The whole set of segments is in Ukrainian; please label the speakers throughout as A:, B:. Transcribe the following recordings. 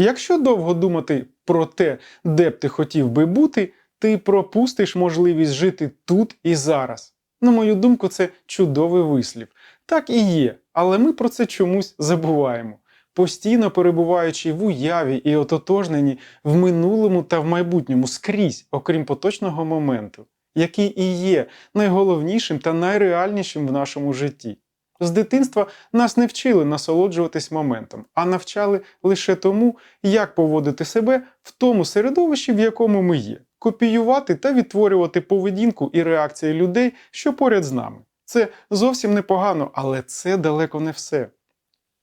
A: Якщо довго думати про те, де б ти хотів би бути, ти пропустиш можливість жити тут і зараз. На мою думку, це чудовий вислів. Так і є, але ми про це чомусь забуваємо. Постійно перебуваючи в уяві і ототожнені в минулому та в майбутньому скрізь, окрім поточного моменту, який і є найголовнішим та найреальнішим в нашому житті. З дитинства нас не вчили насолоджуватись моментом, а навчали лише тому, як поводити себе в тому середовищі, в якому ми є, копіювати та відтворювати поведінку і реакції людей, що поряд з нами. Це зовсім непогано, але це далеко не все.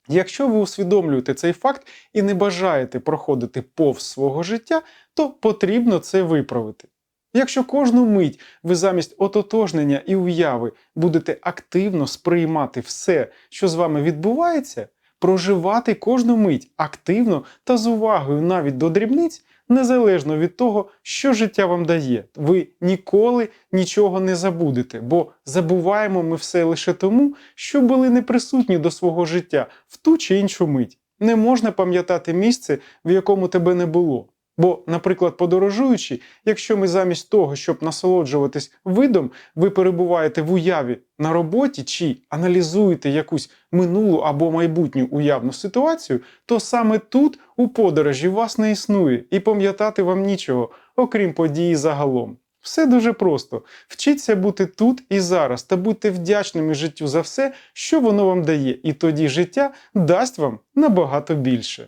A: Якщо ви усвідомлюєте цей факт і не бажаєте проходити повз свого життя, то потрібно це виправити. Якщо кожну мить ви замість ототожнення і уяви будете активно сприймати все, що з вами відбувається, проживати кожну мить активно та з увагою навіть до дрібниць, незалежно від того, що життя вам дає, ви ніколи нічого не забудете, бо забуваємо ми все лише тому, що були неприсутні до свого життя в ту чи іншу мить. Не можна пам'ятати місце, в якому тебе не було. Бо, наприклад, подорожуючи, якщо ми замість того, щоб насолоджуватись видом, ви перебуваєте в уяві на роботі чи аналізуєте якусь минулу або майбутню уявну ситуацію, то саме тут у подорожі вас не існує і пам'ятати вам нічого, окрім події загалом. Все дуже просто. Вчіться бути тут і зараз та будьте вдячними життю за все, що воно вам дає, і тоді життя дасть вам набагато більше.